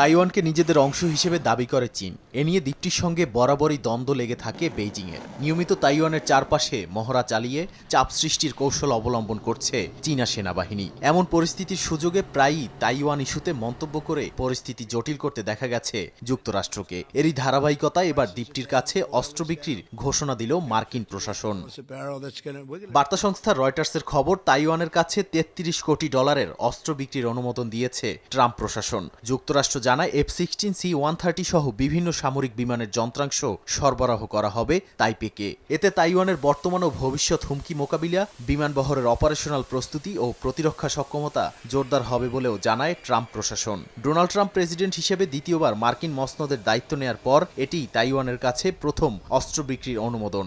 তাইওয়ানকে নিজেদের অংশ হিসেবে দাবি করে চীন। এ নিয়ে দ্বীপটির সঙ্গে বরাবরই দ্বন্দ্ব লেগে থাকে বেইজিংয়ের নিয়মিত তাইওয়ানের চারপাশে মহড়া চালিয়ে চাপ সৃষ্টির কৌশল অবলম্বন করছে চীনা সেনাবাহিনী। এমন পরিস্থিতির সুযোগে প্রায়ই তাইওয়ান ইস্যুতে মন্তব্য করে পরিস্থিতি জটিল করতে দেখা গেছে যুক্তরাষ্ট্রকে। এরই ধারাবাহিকতা এবার দ্বীপটির কাছে অস্ত্র বিক্রির ঘোষণা দিল মার্কিন প্রশাসন। বার্তা সংস্থা রয়টার্সের খবর, তাইওয়ানের কাছে তেত্রিশ কোটি ডলারের অস্ত্র বিক্রির অনুমোদন দিয়েছে ট্রাম্প প্রশাসন। যুক্তরাষ্ট্র জানায় F sixteen C one thirty সহ বিভিন্ন সামরিক বিমানের যন্ত্রাংশ সরবরাহ করা হবে তাইপেকে। এতে তাইওয়ানের বর্তমান ও ভবিষ্যৎ হুমকি মোকাবিলা বিমান বহরের অপারেশনাল প্রস্তুতি ও প্রতিরক্ষা সক্ষমতা জোরদার হবে বলেও জানায় ট্রাম্প প্রশাসন। ডোনাল্ড ট্রাম্প প্রেসিডেন্ট হিসেবে দ্বিতীয়বার মার্কিন মসনদের দায়িত্ব নেয়ার পর এটি তাইওয়ানের কাছে প্রথম অস্ত্র বিক্রির অনুমোদন।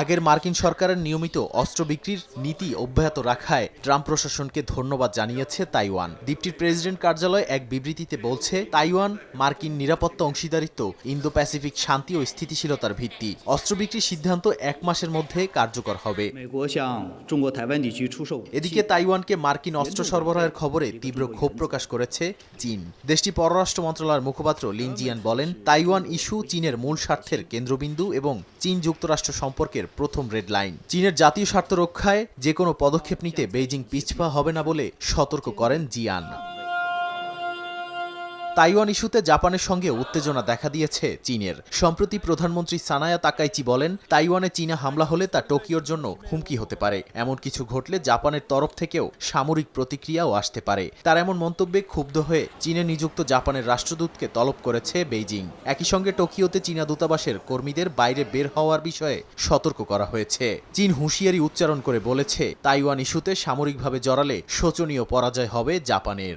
আগের মার্কিন সরকারের নিয়মিত অস্ত্র বিক্রির নীতি অব্যাহত রাখায় ট্রাম্প প্রশাসনকে ধন্যবাদ জানিয়েছে তাইওয়ান। দ্বীপটির প্রেসিডেন্ট কার্যালয় এক বিবৃতিতে বলছে, তাইওয়ান মার্কিন নিরাপত্তা অংশীদারিত্ব ইন্দো প্যাসিফিক শান্তি ও স্থিতিশীলতার ভিত্তি। অস্ত্র বিক্রির সিদ্ধান্ত এক মাসের মধ্যে কার্যকর হবে। এদিকে তাইওয়ানকে মার্কিন অস্ত্র সরবরাহের খবরে তীব্র ক্ষোভ প্রকাশ করেছে চীন। দেশটি পররাষ্ট্র মন্ত্রণালয়ের মুখপাত্র লিনজিয়ান বলেন, তাইওয়ান ইস্যু চীনের মূল স্বার্থের কেন্দ্রবিন্দু এবং চীন যুক্তরাষ্ট্র সম্পর্কের প্রথম রেড লাইন। চীনের জাতীয় স্বার্থ রক্ষায় যে কোনো পদক্ষেপ নিতে বেইজিং পিছপা হবে না বলে সতর্ক করেন জিয়ান। তাইওয়ান ইস্যুতে জাপানের সঙ্গে উত্তেজনা দেখা দিয়েছে চীনের। সম্প্রতি প্রধানমন্ত্রী সানায়া তাকাইচি বলেন, তাইওয়ানে চীনা হামলা হলে তা টোকিওর জন্য হুমকি হতে পারে। এমন কিছু ঘটলে জাপানের তরফ থেকেও সামরিক প্রতিক্রিয়াও আসতে পারে। তার এমন মন্তব্যে ক্ষুব্ধ হয়ে চীনে নিযুক্ত জাপানের রাষ্ট্রদূতকে তলব করেছে বেইজিং। একই সঙ্গে টোকিওতে চীনা দূতাবাসের কর্মীদের বাইরে বের হওয়ার বিষয়ে সতর্ক করা হয়েছে। চীন হুঁশিয়ারি উচ্চারণ করে বলেছে, তাইওয়ান ইস্যুতে সামরিকভাবে জড়ালে শোচনীয় পরাজয় হবে জাপানের।